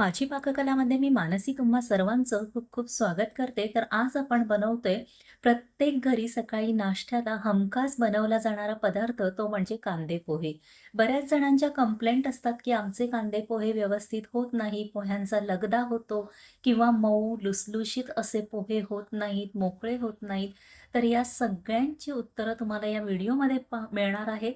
माझी पाककलामध्ये मी मानसी तुम्हा सर्वांचं खूप खूप स्वागत करते. तर आज आपण बनवतोय प्रत्येक घरी सकाळी नाश्त्याला हमखास बनवला जाणारा पदार्थ तो म्हणजे कांदे पोहे. बऱ्याच जणांच्या कंप्लेंट असतात, की आमचे कांदे पोहे व्यवस्थित होत नाही, पोह्यांचा लगदा होतो किंवा मऊ लुसलुशीत असे पोहे होत नाहीत, मोकळे होत नाहीत. तर या सगळ्यांची उत्तरं तुम्हाला या व्हिडिओमध्ये पा मिळणार आहेत.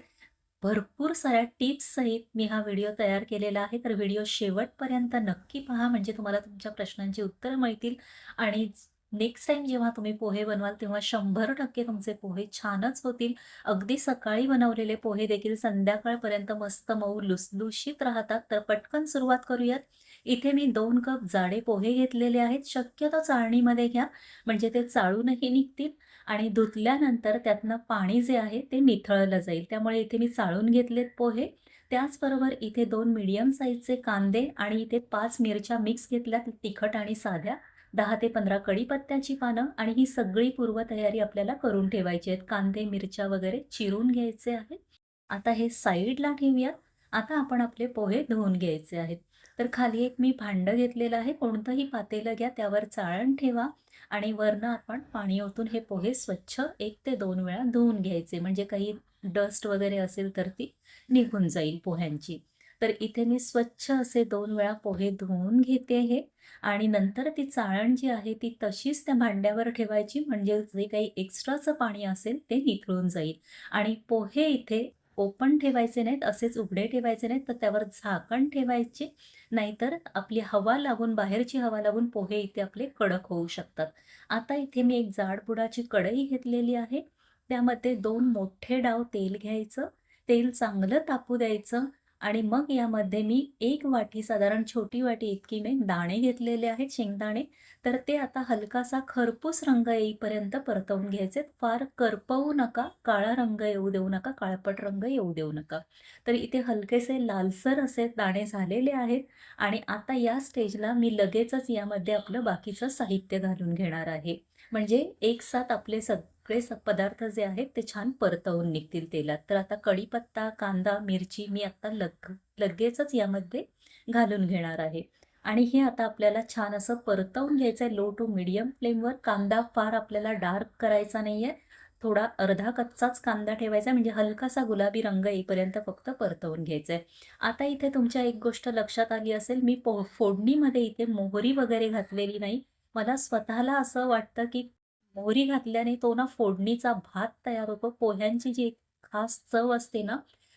भरपूर साऱ्या टिप्ससहित मी हा व्हिडिओ तयार केलेला आहे. तर व्हिडिओ शेवटपर्यंत नक्की पहा म्हणजे तुम्हाला तुमच्या प्रश्नांची उत्तरं मिळतील आणि नेक्स्ट टाईम जेव्हा तुम्ही पोहे बनवाल तेव्हा 100% तुमचे पोहे छानच होतील. अगदी सकाळी बनवलेले पोहे देखील संध्याकाळपर्यंत मस्त मऊ लुसलुशीत राहतात. तर पटकन सुरुवात करूयात. इथे मी दोन कप जाडे पोहे घेतलेले आहेत. शक्यतो चाळणीमध्ये घ्या म्हणजे ते चाळूनही निघतील आणि धुतल्यानंतर त्यातनं पाणी जे आहे ते निथळलं जाईल. त्यामुळे इथे मी चाळून घेतलेत पोहे. त्याचबरोबर इथे दोन मिडियम साईजचे कांदे आणि इथे पाच मिरच्या मिक्स घेतल्यात तिखट आणि साध्या. दहा ते 15 कढीपत्त्याची पानं आणि ही सगळी पूर्वतयारी आपल्याला करून ठेवायची आहेत कांदे, मिरच्या वगैरे चिरून घ्यायचे आहेत. आता हे साईडला ठेवूयात. आता आपण आपले पोहे धुवून घ्यायचे आहेत. तर खाली एक मी भांडं घेतलेलं आहे. कोणतंही पातेलं घ्या, त्यावर चाळण ठेवा आणि वरनं आपण पाणी ओतून हे पोहे स्वच्छ एक ते दोन वेळा धुवून घ्यायचे. म्हणजे काही डस्ट वगैरे असेल तर ती निघून जाईल पोह्यांची. तर इथे मी स्वच्छ असे दोन वेळा पोहे धुवून घेते हे आणि नंतर ती चाळण जी आहे ती तशीच त्या भांड्यावर ठेवायची म्हणजे जे काही एक्स्ट्राचं पाणी असेल ते निथळून जाईल आणि पोहे इथे ओपन ठेवायचे नाहीत, असेच उघडे ठेवायचे नाहीत, तर त्यावर झाकण ठेवायचे. नाहीतर आपली हवा लागून, बाहेरची हवा लागून पोहे इथे आपले कडक होऊ शकतात. आता इथे मी एक जाडबुडाची कढई घेतलेली आहे. त्यामध्ये दोन मोठे डाव तेल घ्यायचं. तेल चांगलं तापू द्यायचं आणि मग यामध्ये मी एक वाटी साधारण छोटी वाटी इतकी मी दाणे घेतलेले आहेत, शेंगदाणे. तर ते आता हलकासा खरपूस रंग येईपर्यंत परतवून घ्यायचे. फार करपवू नका, काळा रंग येऊ देऊ नका, काळपट रंग येऊ देऊ नका. तर इथे हलकेसे लालसर असे दाणे झालेले आहेत आणि आता या स्टेजला मी लगेचच यामध्ये आपलं बाकीचं साहित्य घालून घेणार आहे. म्हणजे एकसाथ आपले सगळे स पदार्थ जे आहेत ते छान परतवून निघतील तेलात. तर आता कढीपत्ता, कांदा, मिरची मी आत्ता लग लगेचच यामध्ये घालून घेणार आहे आणि हे आता आपल्याला छान असं परतवून घ्यायचं आहे लो टू मीडियम फ्लेमवर. कांदा फार आपल्याला डार्क करायचा नाही आहे थोडा अर्धा कच्चाच कांदा ठेवायचा आहे म्हणजे हलकासा गुलाबी रंग येईपर्यंत फक्त परतवून घ्यायचा आहे. आता इथे तुमच्या एक गोष्ट लक्षात आली असेल, मी पो फोडणीमध्ये इथे मोहरी वगैरे घातलेली नाही. मला स्वतःला असं वाटतं, की मोहरी घातल्याने तो ना फोडणीचा भात तयार होतो. पोह्यांची जी एक खास चव असते ना,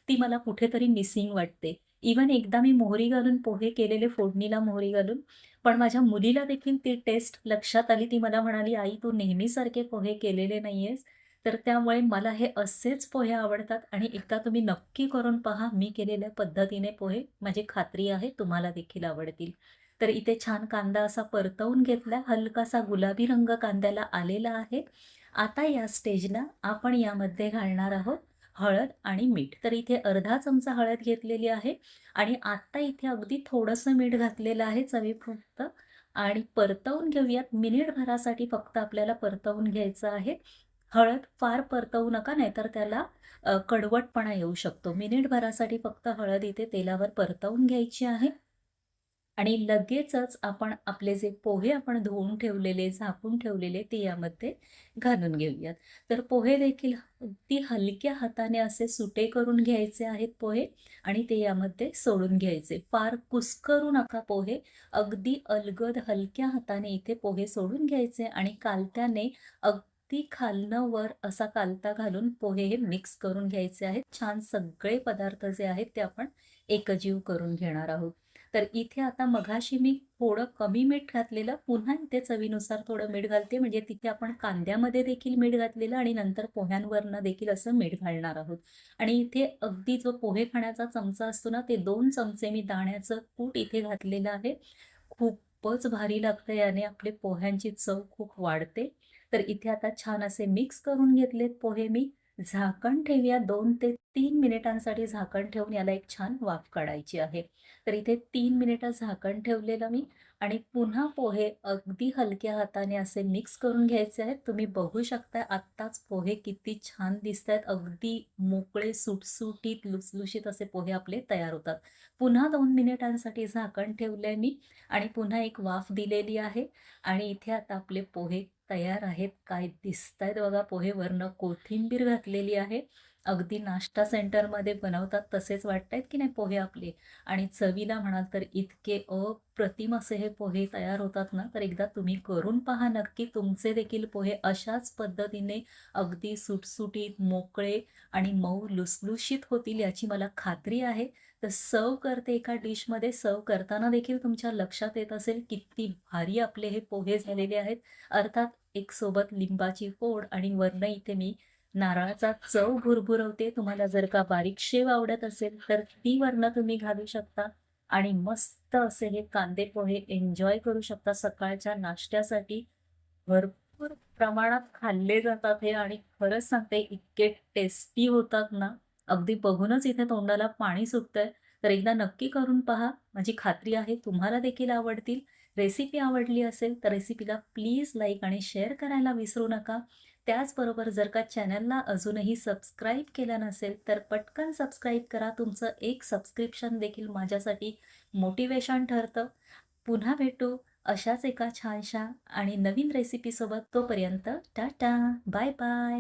ती मला कुठेतरी मिसिंग वाटते. इव्हन एकदा मी मोहरी घालून पोहे केलेले फोडणीला मोहरी घालून, पण माझ्या मुलीला देखील ती टेस्ट लक्षात आली. ती मला म्हणाली, "आई तू नेहमीसारखे पोहे केलेले नाहीयेस." तर त्यामुळे मला हे असेच पोहे आवडतात आणि एकदा तुम्ही नक्की करून पहा. मी केलेल्या पद्धतीने पोहे माझी खात्री आहे तुम्हाला देखील आवडतील. तर इथे छान कांदा असा परतवून घेतला. हलकासा गुलाबी रंग कांद्याला आलेला आहे. आता या स्टेजला आपण यामध्ये घालणार आहोत हळद आणि मीठ. तर इथे अर्धा चमचा हळद घेतलेली आहे आणि आत्ता इथे अगदी थोडंसं मीठ घातलेलं आहे चवीपुरतं आणि परतवून घेऊयात. मिनिटभरासाठी फक्त आपल्याला परतवून घ्यायचं आहे. हळद फार परतवू नका नाहीतर त्याला कडवटपणा येऊ शकतो. मिनिटभरासाठी फक्त हळद इथे तेलावर परतवून घ्यायची आहे. आणि लगेचच आपण आपले जे पोहे आपण धुवून ठेवलेले, झाकून ठेवलेले ते यामध्ये घालून घेऊयात. तर पोहे देखील अगदी हलक्या हाताने असे सुटे करून घ्यायचे आहेत पोहे आणि ते यामध्ये सोडून घ्यायचे. फार कुस्करू नका पोहे. अगदी अलगद हलक्या हाताने इथे पोहे सोडून घ्यायचे आणि कालत्याने अगदी खालनं वर असा कालता घालून पोहे हे मिक्स करून घ्यायचे आहेत. छान सगळे पदार्थ जे आहेत ते आपण एकजीव करून घेणार आहोत. तर इथे आता मघाशी मी थोडं कमी मीठ घातलेलं, पुन्हा इथे चवीनुसार थोडं मीठ घालते. म्हणजे तिथे आपण कांद्यामध्ये देखील मीठ घातलेलं आणि नंतर पोह्यांवरनं देखील असं मीठ घालणार आहोत. आणि इथे अगदी जो पोहे खाण्याचा चमचा असतो ना, ते दोन चमचे मी दाण्याचं कूट इथे घातलेलं आहे. खूपच भारी लागतं याने आपले पोह्यांची चव खूप वाढते. तर इथे आता छान असे मिक्स करून घेतलेत पोहे मी. झाकण ठेवूया दोन ते तीन मिनिटांसाठी झाकण ठेवून याला एक छान वाफ काढायची आहे. तर इथे तीन मिनिटं झाकण ठेवलेलं मी आणि पुन्हा पोहे अगदी हलक्या हाताने असे मिक्स करून घ्यायचे आहेत. तुम्ही बघू शकता आत्ताच पोहे किती छान दिसत आहेत अगदी मोकळे, सुटसुटीत, लुसलुशीत असे पोहे आपले तयार होतात. पुन्हा दोन मिनिटांसाठी झाकण ठेवलंय मी आणि पुन्हा एक वाफ दिलेली आहे आणि इथे आता आपले पोहे तयार आहेत. काय दिसत आहेत बघा पोहे. वरनं कोथिंबीर घातलेली आहे. अगदी नाश्ता सेंटरमध्ये बनवतात तसेच वाटत आहेत की नाही पोहे आपले आणि चवीला म्हणाल तर इतके अप्रतिम असे हे पोहे तयार होतात ना, तर एकदा तुम्ही करून पहा नक्की. तुमचे देखील पोहे अशाच पद्धतीने अगदी सुटसुटीत, मोकळे आणि मऊ लुसलुशीत होतील याची मला खात्री आहे. तर सर्व करते एका डिशमध्ये. सर्व्ह करताना देखील तुमच्या लक्षात येत असेल किती भारी आपले हे पोहे झालेले आहेत. अर्थात एक सोबत लिंबाची फोड आणि वरण इथे मी नारळाचा चव भुरभुरवते. तुम्हाला जर का बारीक शेव आवडत असेल तर ती वरण तुम्ही घालू शकता आणि मस्त असे हे कांदे पोहे एन्जॉय करू शकता सकाळच्या नाश्त्यासाठी. भरपूर प्रमाणात खाल्ले जातात हे आणि खरंच सांगते इतके टेस्टी होतात ना, अगदी बघूनच इथे तोंडाला पाणी सुटतंय. तर एकदा नक्की करून पहा. माझी खात्री आहे तुम्हाला देखील आवडतील. रेसिपी आवडली असेल तर रेसिपीला प्लीज लाईक आणि शेअर करायला विसरू नका. त्याचबरोबर जर का चॅनलला अजूनही सबस्क्राईब केलं नसेल तर पटकन सबस्क्राईब करा. तुमचं एक सबस्क्रिप्शन देखील माझ्यासाठी मोटिवेशन ठरतं. पुन्हा भेटू अशाच एका छानशा आणि नवीन रेसिपीसोबत. तोपर्यंत टाटा, बाय बाय.